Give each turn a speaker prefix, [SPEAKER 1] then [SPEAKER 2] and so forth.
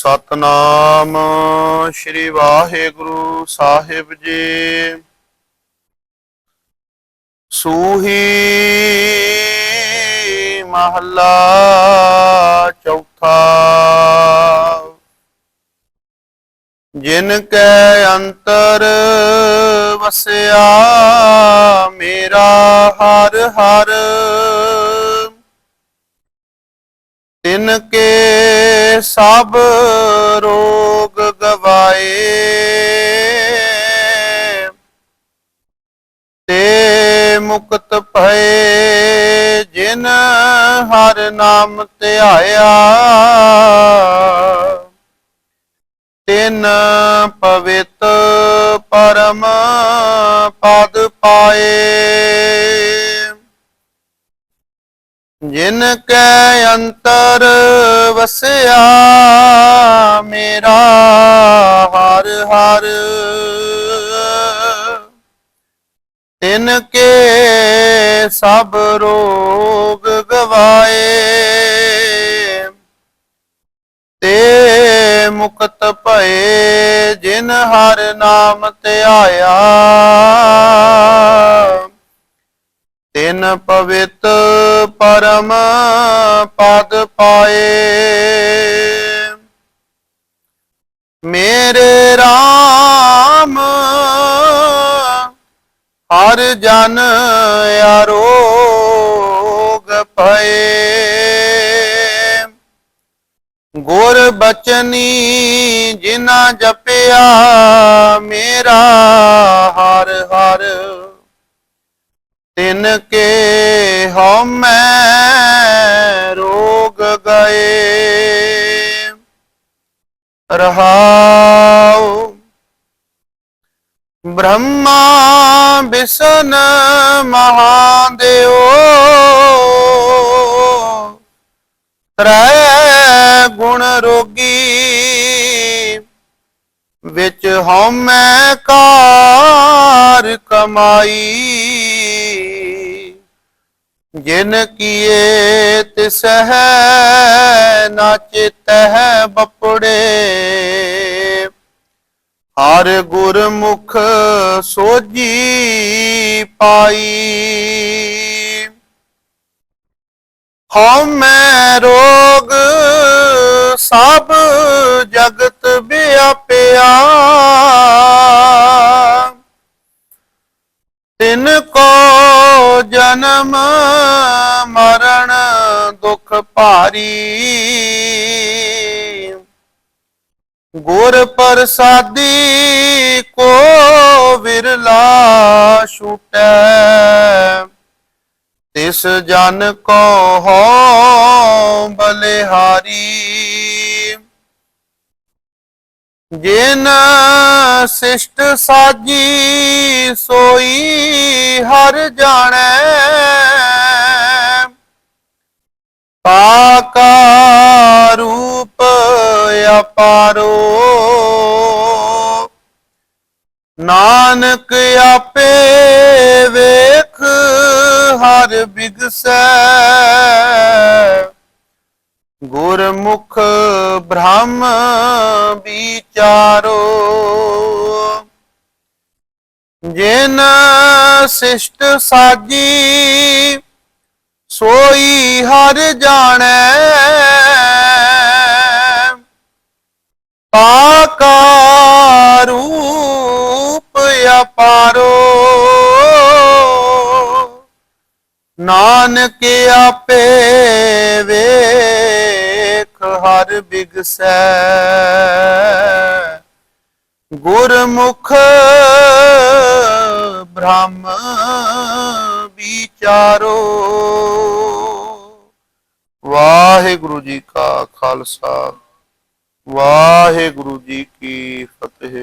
[SPEAKER 1] ਸਤਨਾਮ ਸ੍ਰੀ ਵਾਹਿਗੁਰੂ ਸਾਹਿਬ ਜੀ। ਸੂਹੀ ਮਹੱਲਾ ਚੌਥਾ। ਜਿਨ ਕੈ ਅੰਤਰ ਵਸਿਆ, ਮੇਰਾ ਹਰ ਹਰ। ਤਿਨ ਸਭ ਰੋਗ ਗਵਾਏ। ਤੇ ਮੁਕਤ ਭਏ ਜਿਨ ਹਰ ਨਾਮ ਧਿਆਇਆ ਤਿਨ ਪਵਿੱਤ ਪਰਮ ਪਦ ਪਾਏ। ਜਿਨ ਕੈ ਅੰਤਰ ਵਸਿਆ, ਮੇਰਾ ਹਰ ਹਰ। ਤਿਨ ਕੇ ਸਭ ਰੋਗ ਗਵਾਏ, ਤੇ ਮੁਕਤ ਭਏ ਜਿਨ ਹਰ ਨਾਮ ਧਿਆਇਆ ਤਿਨ ਪਵਿੱਤ ਪਰਮ ਪਦ ਪਾਏ। ਮੇਰੇ RAM ਹਰ ਜਨ ਆਰੋਗ ਪਏ ਗੁਰ ਬਚਨੀ ਜਿਨਾ ਜਪਿਆ, ਮੇਰਾ ਹਰ ਹਰ ਤਿਨ ਕੇ ਹਉਮੈ ਰੋਗ ਗਏ। ਰਹਾਉ ਬ੍ਰਹਮਾ ਵਿਸ਼ਨ ਮਹਾਦੇਵ। ਤ੍ਰੈ ਗੁਣ ਰੋਗੀ ਵਿੱਚ ਹਉਮੈ ਕਾਰ ਕਮਾਈ। ਜਿਨ ਕੀਏ ਤਿਸਹਿ ਨਾ ਚਿਤਹਿ ਬਪੜੇ। ਹਰ ਗੁਰਮੁਖ ਸੋਜੀ ਪਾਈ। ਹਉਮੈ ਰੋਗ ਸਭ ਜਗਤ ਜਨਮ ਮਰਨ ਦੁਖ ਭਾਰੀ। ਗੁਰ ਪ੍ਰਸਾਦੀ ਕੋ ਵਿਰਲਾ ਛੂਟੈ। ਤਿਸ ਜਨ ਕੋ ਹੋ ਬਲਿਹਾਰੀ। ਜਿਨ ਸਿਸ਼ਟ ਸਾਜੀ ਸੋਈ ਹਰ ਜਾਣੈ। ਪਾਕਾ ਰੂਪ ਅਪਾਰੋ। ਨਾਨਕ ਆਪੇ ਵੇਖ ਹਰ ਬਿਗਸੈ। ਗੁਰਮੁਖ ਬ੍ਰਹਮ ਵਿਚਾਰੋ। ਜਿਨ ਸਿਸ਼ਟ ਸਾਜੀ ਸੋਈ ਹਰ ਜਾਣੈ। ਪਾਕਾ ਰੂਪ ਅਪਾਰੋ, ਨਾਨਕ ਆਪੇ ਵੇਖ, ਹਰ ਬਿਗਸੈ। ਗੁਰਮੁਖ ਬ੍ਰਹਮ ਵਿਚਾਰੋ। ਵਾਹਿਗੁਰੂ ਜੀ ਕਾ ਖਾਲਸਾ ਵਾਹਿਗੁਰੂ ਜੀ ਕੀ ਫਤਿਹ।